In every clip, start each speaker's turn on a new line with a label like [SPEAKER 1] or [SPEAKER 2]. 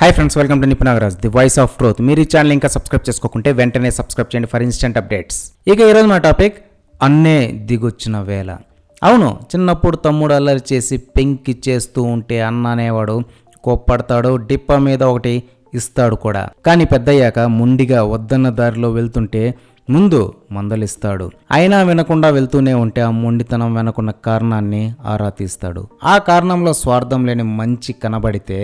[SPEAKER 1] Hi friends welcome to Nipunagaraj the voice of truth మీరు ఈ channel ఇంకా subscribe చేసుకోకుంటే వెంటనే సబ్స్క్రైబ్ చేయండి ఫర్ ఇన్స్టెంట్ అప్డేట్స్ ఇక ఈరోజు మా టాపిక్ అన్నే దిగొచ్చిన వేళ. అవును చిన్నప్పుడు తమ్ముడు అల్లరి చేసి పెంకి చేస్తూ ఉంటే అన్న అనేవాడు కోప్పడతాడు డిప్ప మీద ఒకటి ఇస్తాడు కూడా. కానీ పెద్దయ్యాక ముండిగా వద్దన్న దారిలో వెళ్తుంటే ముందు మందలిస్తాడు. అయినా వినకుండా వెళ్తూనే ఉంటే ఆ మొండితనం వెనకున్న కారణాన్ని ఆరా తీస్తాడు. ఆ కారణంలో స్వార్థం లేని మంచి కనబడితే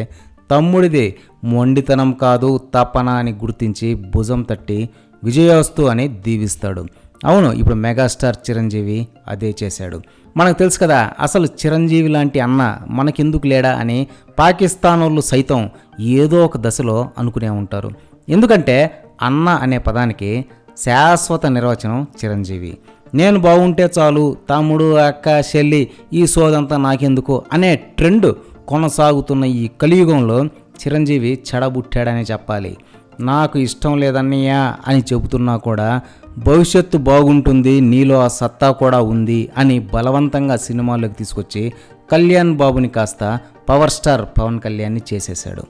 [SPEAKER 1] తమ్ముడిది మొండితనం కాదు తపన అని గుర్తించి భుజం తట్టి విజయోస్తు అని దీవిస్తాడు. అవును ఇప్పుడు మెగాస్టార్ చిరంజీవి అదే చేశాడు. మనకు తెలుసు కదా అసలు చిరంజీవి లాంటి అన్న మనకెందుకు లేడా అని పాకిస్తాన్ వాళ్ళు సైతం ఏదో ఒక దశలో అనుకునే ఉంటారు. ఎందుకంటే అన్న అనే పదానికి శాశ్వత నిర్వచనం చిరంజీవి. నేను బాగుంటే చాలు తమ్ముడు అక్క చెల్లి ఈ సోదంతా నాకెందుకు అనే ట్రెండ్ కొనసాగుతున్న ఈ కలియుగంలో చిరంజీవి చెడబుట్టాడని చెప్పాలి. నాకు ఇష్టం లేదన్నయ్యా అని చెబుతున్నా కూడా భవిష్యత్తు బాగుంటుంది నీలో ఆ సత్తా కూడా ఉంది అని బలవంతంగా సినిమాలోకి తీసుకొచ్చి కళ్యాణ్ బాబుని కాస్త పవర్ స్టార్ పవన్ కళ్యాణ్ని చేసేశాడు.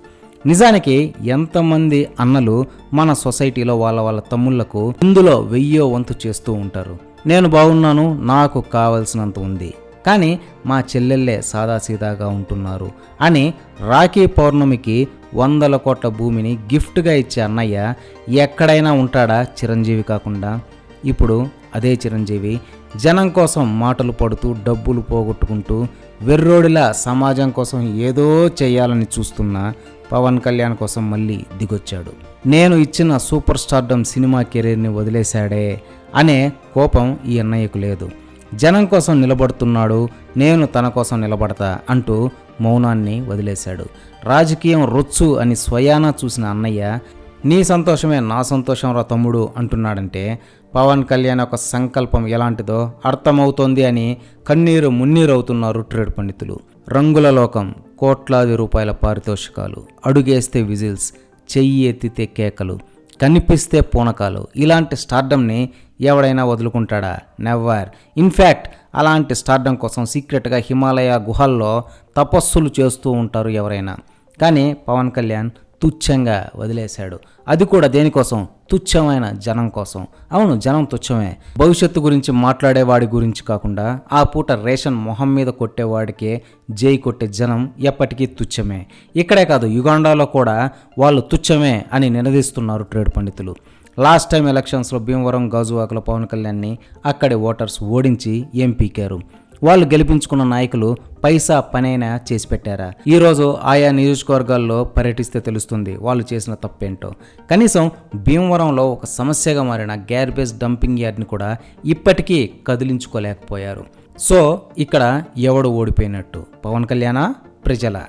[SPEAKER 1] నిజానికి ఎంతమంది అన్నలు మన సొసైటీలో వాళ్ళ వాళ్ళ తమ్ముళ్ళకు ఇందులో వెయ్యో వంతు చేస్తూ ఉంటారు. నేను బాగున్నాను నాకు కావలసినంత ఉంది. కానీ మా చెల్లెళ్ళే సాదాసీదాగా ఉంటున్నారు అని రాఖీ పౌర్ణమికి వందల కోట్ల భూమిని గిఫ్ట్గా ఇచ్చే అన్నయ్య ఎక్కడైనా ఉంటాడా చిరంజీవి కాకుండా? ఇప్పుడు అదే చిరంజీవి జనం కోసం మాటలు పడుతూ డబ్బులు పోగొట్టుకుంటూ వెర్రోడిలా సమాజం కోసం ఏదో చేయాలని చూస్తున్న పవన్ కళ్యాణ్ కోసం మళ్ళీ దిగొచ్చాడు. నేను ఇచ్చిన సూపర్ స్టార్డమ్ సినిమా కెరీర్ని వదిలేశాడే అనే కోపం ఈ అన్నయ్యకు లేదు. జనం కోసం నిలబడుతున్నాడు నేను తన కోసం నిలబడతా అంటూ మౌనాన్ని వదిలేశాడు. రాజకీయం రొచ్చు అని స్వయానా చూసిన అన్నయ్య నీ సంతోషమే నా సంతోషం రా తమ్ముడు అంటున్నాడంటే పవన్ కళ్యాణ్ యొక్క సంకల్పం ఎలాంటిదో అర్థమవుతోంది అని కన్నీరు మున్నీరు అవుతున్నారు ట్రేడ్ పండితులు. రంగుల లోకం కోట్లాది రూపాయల పారితోషికాలు అడుగేస్తే విజిల్స్ చెయ్యి ఎత్తితే కేకలు. కనిపిస్తే పూనకాలు. ఇలాంటి స్టార్డమ్ని ఎవడైనా వదులుకుంటాడా? నెవర్ ఇన్ఫ్యాక్ట్ అలాంటి స్టార్డం కోసం సీక్రెట్గా హిమాలయ గుహల్లో తపస్సులు చేస్తూ ఉంటారు ఎవరైనా. కానీ పవన్ కళ్యాణ్ తుచ్చంగా వదిలేశాడు. అది కూడా దేనికోసం తుచ్చమైన జనం కోసం. అవును జనం తుచ్చమే. భవిష్యత్తు గురించి మాట్లాడేవాడి గురించి కాకుండా ఆ పూట రేషన్ మొహం మీద కొట్టేవాడికే జై కొట్టే జనం ఎప్పటికీ తుచ్చమే. ఇక్కడే కాదు యుగాండాలో కూడా వాళ్ళు తుచ్చమే అని నినదిస్తున్నారు ట్రేడ్ పండితులు. లాస్ట్ టైం ఎలక్షన్స్లో భీమవరం గాజువాకలో పవన్ కళ్యాణ్ని అక్కడి ఓటర్స్ ఓడించి ఎంపీకారు వాళ్ళు గెలిపించుకున్న నాయకులు పైసా పనైనా చేసి పెట్టారా? ఈరోజు ఆయా నియోజకవర్గాల్లో పర్యటిస్తే తెలుస్తుంది వాళ్ళు చేసిన తప్పేంటో. కనీసం భీమవరంలో ఒక సమస్యగా మారిన గ్యార్బేజ్ డంపింగ్ యార్డ్ని కూడా ఇప్పటికీ కదిలించుకోలేకపోయారు. సో ఇక్కడ ఎవడు ఓడిపోయినట్టు? పవన్ కళ్యాణ? ప్రజల?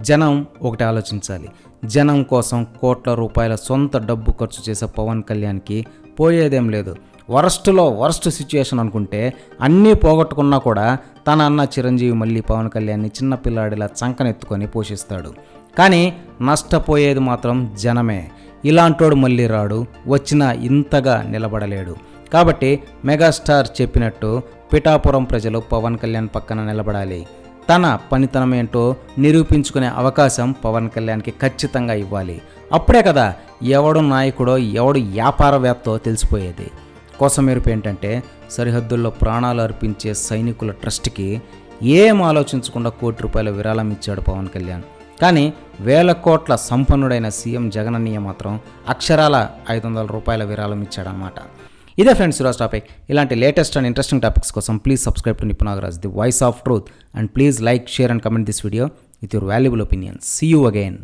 [SPEAKER 1] జనం ఒకటి ఆలోచించాలి. జనం కోసం కోట్ల రూపాయల సొంత డబ్బు ఖర్చు చేసే పవన్ కళ్యాణ్కి పోయేదేం లేదు. వరస్ట్లో వరస్ట్ సిచ్యుయేషన్ అనుకుంటే అన్నీ పోగొట్టుకున్నా కూడా తన అన్న చిరంజీవి మళ్ళీ పవన్ కళ్యాణ్ని చిన్నపిల్లాడిలా చంకనెత్తుకొని పోషిస్తాడు. కానీ నష్టపోయేది మాత్రం జనమే. ఇలాంటోడు మళ్ళీ రాడు వచ్చినా ఇంతగా నిలబడలేడు. కాబట్టి మెగాస్టార్ చెప్పినట్టు పిఠాపురం ప్రజలు పవన్ కళ్యాణ్ పక్కన నిలబడాలి. తన పనితనం ఏంటో నిరూపించుకునే అవకాశం పవన్ కళ్యాణ్కి ఖచ్చితంగా ఇవ్వాలి. అప్పుడే కదా ఎవడు నాయకుడో ఎవడు వ్యాపారవేత్తో తెలిసిపోయేది. కోసమేరుపు ఏంటంటే సరిహద్దుల్లో ప్రాణాలు అర్పించే సైనికుల ట్రస్ట్కి ఏం ఆలోచించకుండా కోటి రూపాయల విరాళం ఇచ్చాడు పవన్ కళ్యాణ్. కానీ వేల కోట్ల సంపన్నుడైన సీఎం జగనన్నయ్య మాత్రం అక్షరాల ఐదు వందల రూపాయల విరాళం ఇచ్చాడనమాట ఇదే ఫ్రెండ్స్ ఈరోజు టాపిక్. ఇలాంటి లేటెస్ట్ అండ్ ఇంట్రెస్టింగ్ టాపిక్స్ కోసం please subscribe to Nipunagaraj the voice of truth. And please like share and comment this video with your valuable opinion see you again